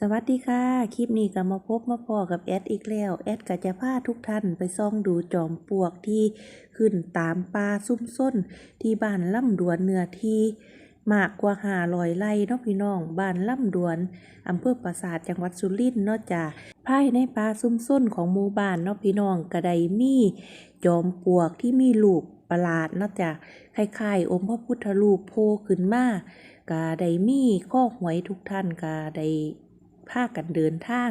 สวัสดีค่ะ คลิปนี้ก็มาพบมาพอกับแอดอีกแล้ว แอดก็จะพาทุกท่านไปส่องดูจอมปลวกที่ขึ้นตามป่าซุ่มส้นที่บ้านล่ำดวนเนื้อที่มากกว่าหาลอยไร่เนาะพี่น้อง บ้านล่ำดวนอำเภอปราสาทจังหวัดสุรินทร์เนาะจ้ะภายในป่าซุ่มส้นของหมู่บ้านเนาะพี่น้องกระไดมีจอมปลวกที่มีรูปประหลาดเนาะจ้ะคล้ายๆองค์พระพุทธรูปโผล่ขึ้นมากาไดมีข้อหวยทุกท่านกาได พากันเดินทาง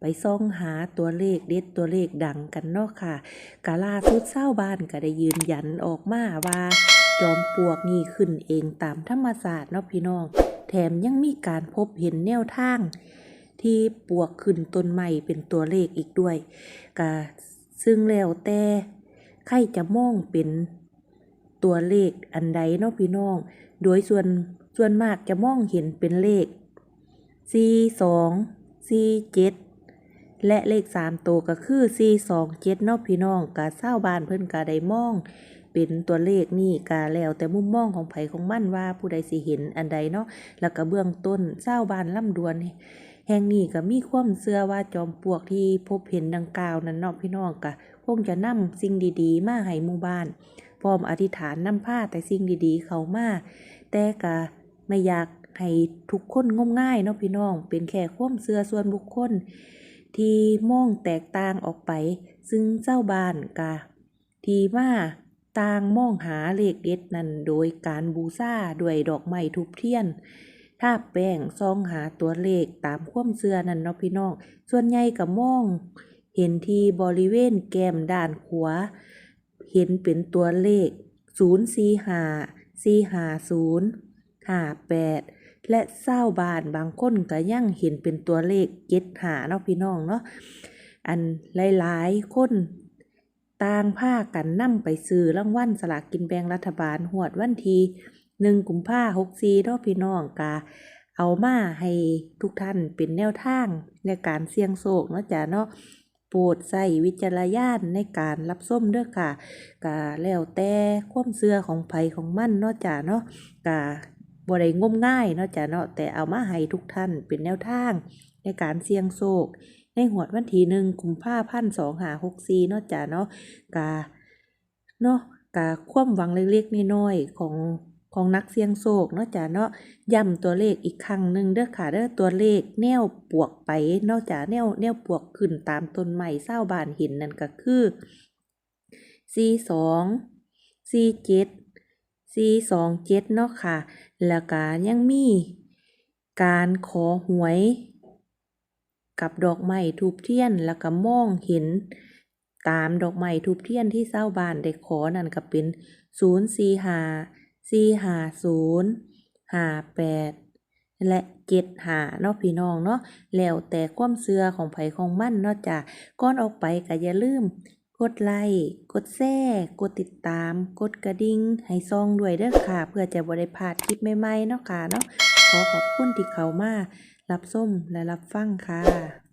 ไปซ่องหาตัวเลขเด็ดตัวเลขดังกันเนาะค่ะกาลาสุดเศร้าบ้านก็ได้ยืนยันออกมาว่า จอมปลวกนี่ขึ้นเองตามธรรมศาสตร์เนาะพี่น้อง แถมยังมีการพบเห็นแนวทาง ที่ปลวกขึ้นต้นใหม่เป็นตัวเลขอีกด้วยกาซึ่งแล้วแต่ใครจะมองเป็นตัวเลขอันใดเนาะพี่น้อง โดยส่วนส่วนมากจะมองเห็นเป็นเลข 4 2 4 7และเลข3ตัวก็คือ4 2 7เนาะพี่น้องกะเศร้าบานเพิ่นกะได้มอง เป็นตัวเลขนี่กะแล้วแต่มุมมองของไผของมั่นว่าผู้ใดสิเห็นอันใดเนาะแล้วก็เบื้องต้นเศร้าบานล่ำดวนแห่งนี้ก็มีความเชื่อว่าจอมปลวกที่พบเห็นดังกล่าวนั้นเนาะพี่น้องกะคงจะนำสิ่งดีๆ มาให้หมู่บ้าน พร้อมอธิษฐานนำผ้าแต่สิ่งดีๆ เขามาแต่ก็ไม่อยาก ให้ทุกคนงมง่ายเนาะพี่น้อง เป็นแค่ความเชื่อส่วนบุคคล ที่มองแตกต่างออกไป ซึ่งเจ้าบ้านกะทีมาต่างมองหาเลขเด็ดนั้นโดยการบูชาด้วยดอกไม้ทุบเทียนทาแป้งซองหาตัวเลขตามความเชื่อนั่นเนาะพี่น้อง ส่วนใหญ่ก็มอง เห็นที่บริเวณแก้มด้านขวา เห็นเป็นตัวเลข 045 450 58 และเศร้าบานบางคนก็ยังเห็นเป็นตัวเลขเจ็ดหาเนาะพี่น้องเนาะอันหลายๆคนต่างผ้ากันนำไปซื้อรางวัลสลากกินแบ่งรัฐบาลหวดวันทีหนึ่งกุมภาหกสี่เนาะพี่น้องกาเอามาให้ทุกท่านเป็นแนวทางในการเสี่ยงโชคเนาะจ้ะเนาะโปรดใส่วิจารณญาณในการรับส้มเด้อค่ะกะแล้วแต่ความเชื่อของไผของมันเนาะจ้ะเนาะกะ บ่ได้งมง่ายเนาะจ้ะเนาะแต่เอามาให้ทุกท่านเป็นแนวทาง ในการเสี่ยงโชคในหวดวันที่หนึ่งกุมภาพันธ์สองหาหกสี่เนาะจ้ะเนาะกะเนาะกะความหวังเล็กๆน้อยๆของของนักเสี่ยงโชคเนาะจ้ะเนาะย้ำตัวเลขอีกครั้งหนึ่งเด้อค่ะเด้อตัวเลขแนวปวกไปเนาะจ้ะแนวแนวปวกขึ้นตามต้นไม้เศร้าบานเห็นนั่นก็คือสี่ส องสี่เจ็ดสี่สองเจ็ดเนาะค่ะ แล้วก็ยังมีการขอหวย กับดอกไม้ทูบเทียน แล้วก็มองเห็น ตามดอกไม้ทูบเทียนที่เศร้าบ้านได้ขอนั่นก็เป็นศูนย์สี่ห้าซีหาศูนย์หาแปดและเจ็ดหาเนาะพี่น้องเนาะแล้วแต่ความเชื่อของไผของมั่นเนาะจ้ะก่อนออกไปก็อย่าลืม กดไลค์ กดแชร์ กดติดตาม กดกระดิ่ง ให้ซองด้วยเด้อค่ะ เพื่อจะบ่ได้พลาดคลิปใหม่ๆเนาะค่ะเนาะ ขอขอบคุณที่เขามา รับส้มและรับฟังค่ะ